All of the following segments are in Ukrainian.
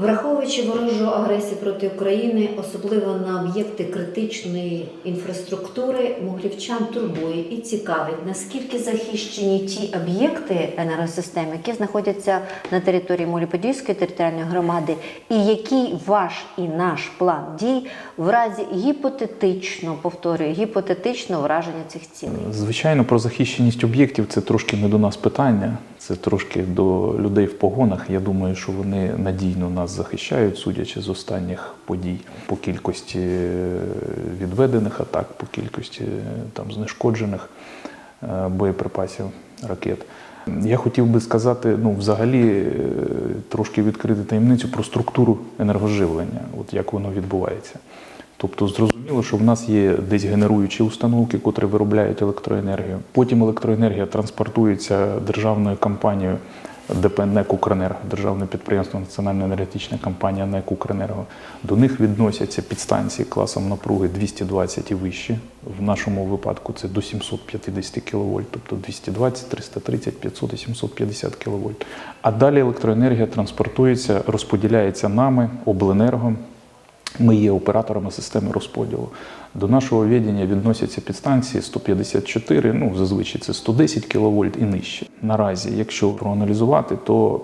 Враховуючи ворожу агресію проти України, особливо на об'єкти критичної інфраструктури, могилівчан турбує і цікавить, наскільки захищені ті об'єкти енергосистем, які знаходяться на території Моліподільської територіальної громади, і який ваш і наш план дій в разі гіпотетично, повторюю, гіпотетичного враження цих цілей. Звичайно, про захищеність об'єктів це трошки не до нас питання, це трошки до людей в погонах. Я думаю, що вони надійно нас захищають, судячи з останніх подій по кількості е, відведених атак, по кількості е, там знешкоджених е, боєприпасів ракет. Я хотів би сказати, ну, взагалі, трошки відкрити таємницю про структуру енергоживлення, от як воно відбувається. Тобто зрозуміло, що в нас є десь генеруючі установки, котрі виробляють електроенергію. Потім електроенергія транспортується державною компанією ДП НЕК «Укренерго», державне підприємство Національна енергетична компанія НЕК «Укренерго». До них відносяться підстанції класом напруги 220 і вище. В нашому випадку це до 750 кВт, тобто 220, 330, 500 і 750 кВт. А далі електроенергія транспортується, розподіляється нами, обленерго. Ми є операторами системи розподілу. До нашого відділення відносяться підстанції 154, ну зазвичай це 110 кВт і нижче. Наразі, якщо проаналізувати, то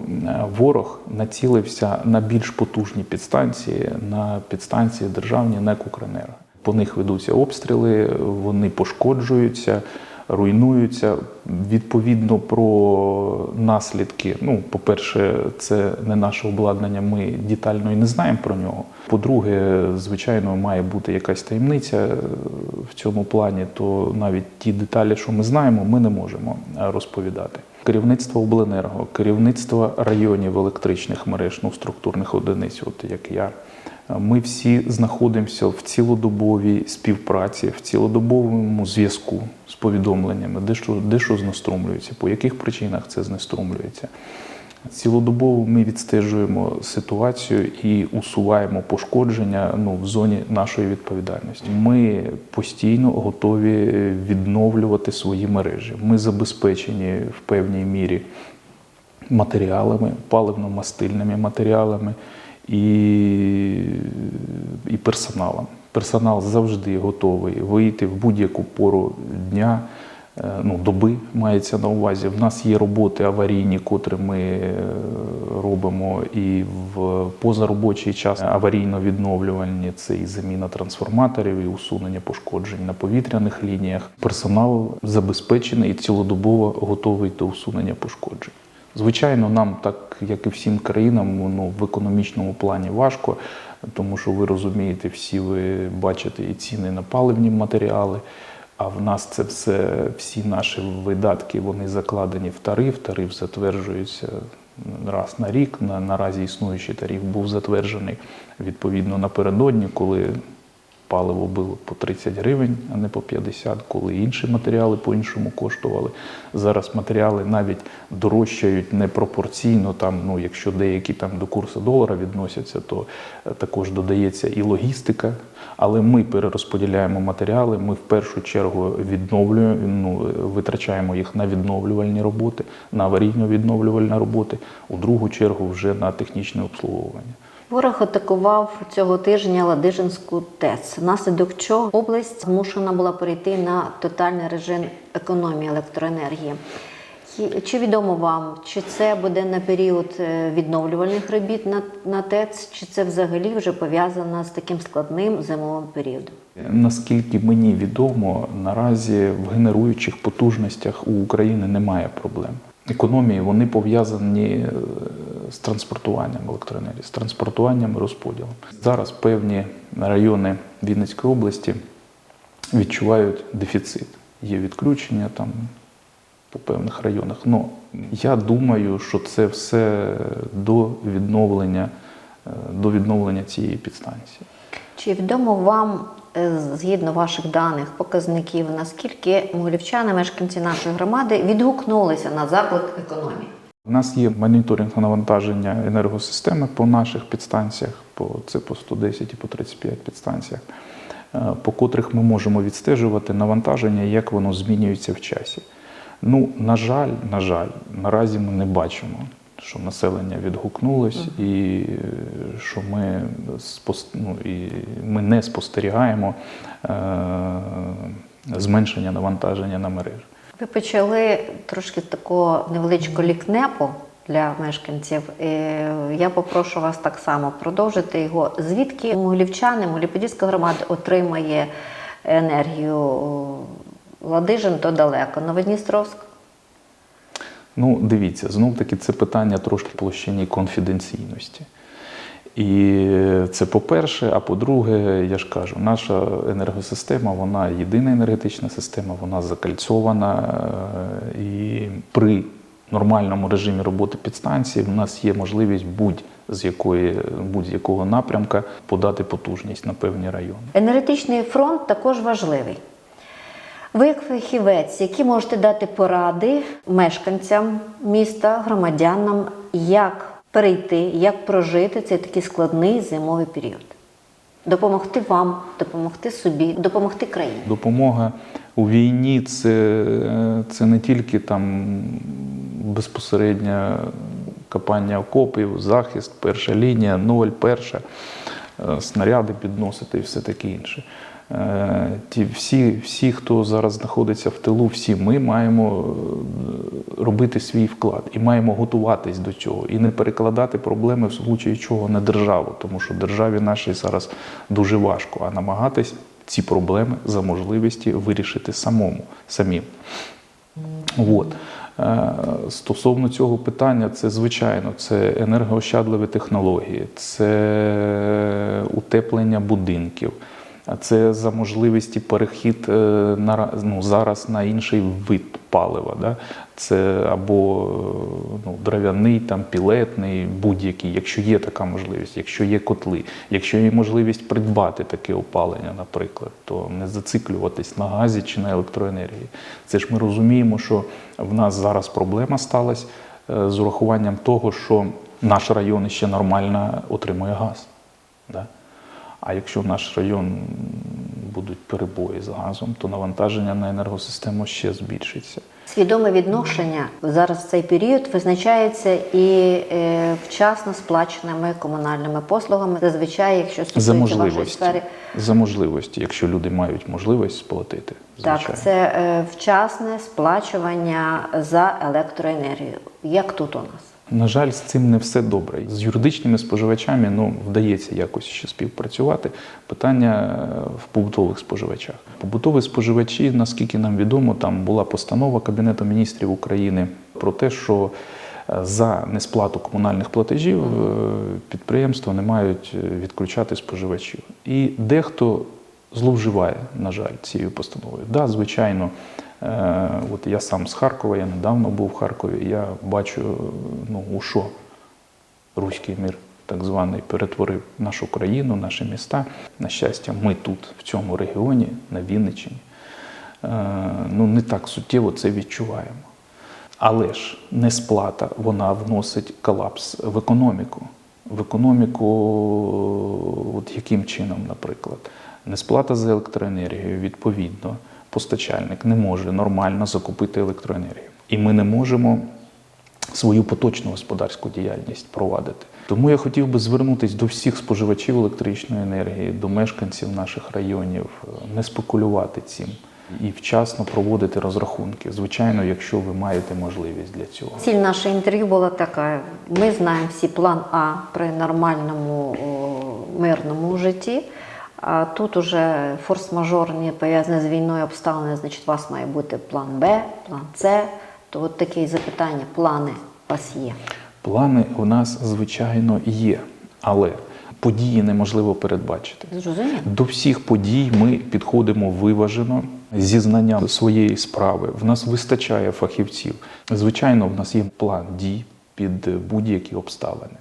ворог націлився на більш потужні підстанції, на підстанції державні НЕК «Укренерго». По них ведуться обстріли, вони пошкоджуються руйнуються. Відповідно про наслідки. Ну, по-перше, це не наше обладнання, ми детально і не знаємо про нього. По-друге, звичайно, має бути якась таємниця в цьому плані, то навіть ті деталі, що ми знаємо, ми не можемо розповідати. Керівництво обленерго, керівництво районів електричних мереж, ну, структурних одиниць, от як я. Ми всі знаходимося в цілодобовій співпраці, в цілодобовому зв'язку з повідомленнями, де що, де що знеструмлюється, по яких причинах це знеструмлюється. Цілодобово ми відстежуємо ситуацію і усуваємо пошкодження ну, в зоні нашої відповідальності. Ми постійно готові відновлювати свої мережі. Ми забезпечені в певній мірі матеріалами, паливно-мастильними матеріалами і, і персоналом. Персонал завжди готовий вийти в будь-яку пору дня, е, ну, доби мається на увазі. В нас є роботи аварійні, котрі ми е, робимо і в позаробочий час аварійно-відновлювальні. Це і заміна трансформаторів, і усунення пошкоджень на повітряних лініях. Персонал забезпечений і цілодобово готовий до усунення пошкоджень. Звичайно, нам, так як і всім країнам, ну, в економічному плані важко, тому що ви розумієте, всі ви бачите і ціни на паливні матеріали. А в нас це все, всі наші видатки, вони закладені в тариф. Тариф затверджується раз на рік. На, наразі існуючий тариф був затверджений відповідно напередодні, коли паливо було по 30 гривень, а не по 50, коли інші матеріали по-іншому коштували. Зараз матеріали навіть дорожчають непропорційно. Там, ну, якщо деякі там до курсу долара відносяться, то е, також додається і логістика. Але ми перерозподіляємо матеріали. Ми в першу чергу відновлюємо, ну, витрачаємо їх на відновлювальні роботи, на аварійно-відновлювальні роботи, у другу чергу вже на технічне обслуговування. Ворог атакував цього тижня Ладижинську ТЕЦ, внаслідок чого область змушена була перейти на тотальний режим економії електроенергії. Чи відомо вам, чи це буде на період е, відновлювальних робіт на, на ТЕЦ, чи це взагалі вже пов'язано з таким складним зимовим періодом? Наскільки мені відомо, наразі в генеруючих потужностях у України немає проблем. Економії вони пов'язані е, з транспортуванням електроенергії, з транспортуванням і розподілом. Зараз певні райони Вінницької області відчувають дефіцит. Є відключення там по певних районах. Ну я думаю, що це все до відновлення, е, до відновлення цієї підстанції. Чи відомо вам, згідно ваших даних, показників, наскільки могилівчани, мешканці нашої громади, відгукнулися на заклик економії? У нас є моніторинг навантаження енергосистеми по наших підстанціях, по це по 110 і по 35 підстанціях, е, по котрих ми можемо відстежувати навантаження, як воно змінюється в часі. Ну, на жаль, на жаль, наразі ми не бачимо, що населення відгукнулось і е, що ми, ну, і ми не спостерігаємо е, зменшення навантаження на мережі. Ви почали трошки такого невеличкого лікнепу для мешканців. Е, Я попрошу вас так само продовжити його. Звідки Могилівчани, Могилів-Подільська громада отримає енергію? Ладижин то далеко. Новодністровськ? Ну, дивіться, знов таки це питання трошки площині конфіденційності. І це по-перше, а по-друге, я ж кажу, наша енергосистема, вона єдина енергетична система, вона закальцована. е, І при нормальному режимі роботи підстанції в нас є можливість будь-з якої будь-якого напрямка подати потужність на певні райони. Енергетичний фронт також важливий. Ви, як фахівець, які можете дати поради мешканцям міста, громадянам, як перейти, як прожити цей такий складний зимовий період? Допомогти вам, допомогти собі, допомогти країні. Допомога у війні це, це не тільки там безпосереднє копання окопів, захист, перша лінія, ноль, перша, е, снаряди підносити і все таке інше. Е, Ті всі, всі, хто зараз знаходиться в тилу, всі ми маємо е, робити свій вклад і маємо готуватись до цього і не перекладати проблеми в случаї чого на державу, тому що державі нашій зараз дуже важко, а намагатись ці проблеми за можливості вирішити самому самим. От. Е, Стосовно цього питання, це звичайно, це енергоощадливі технології, це утеплення будинків, це за можливості перехід е, на, ну, зараз на інший вид палива. Да? Це або е, ну, дерев'яний, там, пілетний, будь-який, якщо є така можливість, якщо є котли, якщо є можливість придбати таке опалення, наприклад, то не зациклюватись на газі чи на електроенергії. Це ж ми розуміємо, що в нас зараз проблема сталася е, з урахуванням того, що наш район ще нормально отримує газ. Да? А якщо в наш район будуть перебої з газом, то навантаження на енергосистему ще збільшиться. Свідоме відношення зараз в цей період визначається і е, вчасно сплаченими комунальними послугами. Зазвичай, якщо За можливості, сфери, за можливості, якщо люди мають можливість сплатити, звичайно. так це е, вчасне сплачування за електроенергію. Як тут у нас? На жаль, з цим не все добре. З юридичними споживачами ну, вдається якось ще співпрацювати. Питання е, в побутових споживачах. Побутові споживачі, наскільки нам відомо, там була постанова Кабінету міністрів України про те, що е, за несплату комунальних платежів е, підприємства не мають відключати споживачів. І дехто зловживає, на жаль, цією постановою. Да, звичайно, от я сам з Харкова, я недавно був в Харкові, я бачу, ну, у що руський мір так званий перетворив нашу країну, наші міста. На щастя, ми тут, в цьому регіоні, на Вінниччині, е, ну, не так суттєво це відчуваємо. Але ж несплата вона вносить колапс в економіку. В економіку, от яким чином, наприклад, несплата за електроенергію, відповідно, постачальник не може нормально закупити електроенергію. І ми не можемо свою поточну господарську діяльність провадити. Тому я хотів би звернутися до всіх споживачів електричної енергії, до мешканців наших районів, е, не спекулювати цим і вчасно проводити розрахунки. Звичайно, якщо ви маєте можливість для цього. Ціль нашого інтерв'ю була така: ми знаємо всі план А при нормальному мирному житті. А тут уже форс-мажорні пов'язані з війною обставини, значить, у вас має бути план Б, план С. То от такі запитання, плани у вас є. Плани у нас, звичайно, є, але події неможливо передбачити. Зрозуміло? До всіх подій ми підходимо виважено зі знанням своєї справи. В нас вистачає фахівців. Звичайно, в нас є план дій під будь-які обставини.